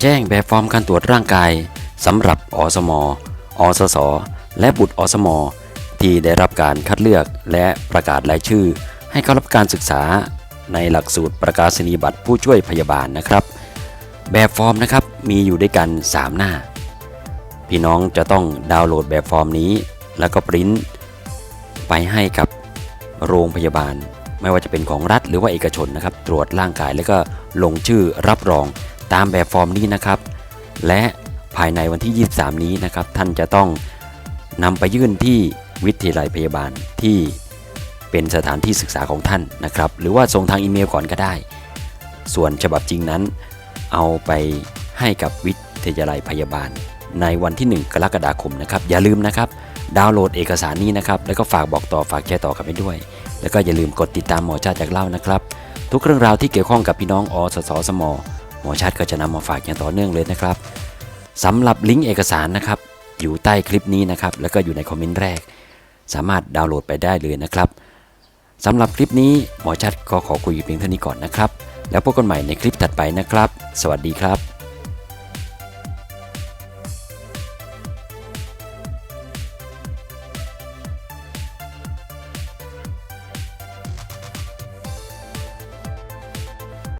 แจ้งแบบฟอร์มการตรวจร่างกายสำหรับอสม อสส และบุตรอสม ที่ได้รับการคัดเลือกและประกาศรายชื่อ ให้เข้ารับการศึกษาในหลักสูตรประกาศนียบัตรผู้ช่วยพยาบาลนะครับ แบบฟอร์มนะครับมีอยู่ด้วยกัน 3 หน้า พี่น้องจะต้องดาวน์โหลดแบบฟอร์มนี้ แล้วก็ปริ้นไปให้กับโรงพยาบาล ไม่ว่าจะเป็นของรัฐหรือว่าเอกชนนะครับ ตรวจร่างกายแล้วก็ลงชื่อรับรอง ตามแบบฟอร์มนี้นะครับ และภายในวันที่ 23 นี้นะครับ ท่านจะต้องนำไปยื่นที่วิทยาลัยพยาบาลที่เป็นสถานที่ศึกษาของท่านนะครับ หรือว่าส่งทางอีเมลก่อนก็ได้ ส่วนฉบับจริงนั้น เอาไปให้กับวิทยาลัยพยาบาล ในวันที่ 1 กรกฎาคมนะครับ อย่าลืมนะครับ ดาวน์โหลดเอกสารนี้นะครับ แล้วก็ฝากบอกต่อฝากแชร์ต่อกันไปด้วย แล้วก็อย่าลืมกดติดตามหมอชาติจากเล่านะครับ ทุกเรื่องราวที่เกี่ยวข้องกับพี่น้องอสสสม หมอชาติก็จะนำมาฝากอย่างต่อเนื่องเลยนะครับสำหรับลิงก์เอกสารนะครับ อยู่ใต้คลิปนี้นะครับ แล้วก็อยู่ในคอมเมนต์แรก สามารถดาวน์โหลดไปได้เลยนะครับสำหรับคลิปนี้หมอชัดก็ขอคุยเพียงเท่านี้ก่อนนะครับ แล้วพบกันใหม่ในคลิปถัดไปนะครับ สวัสดีครับ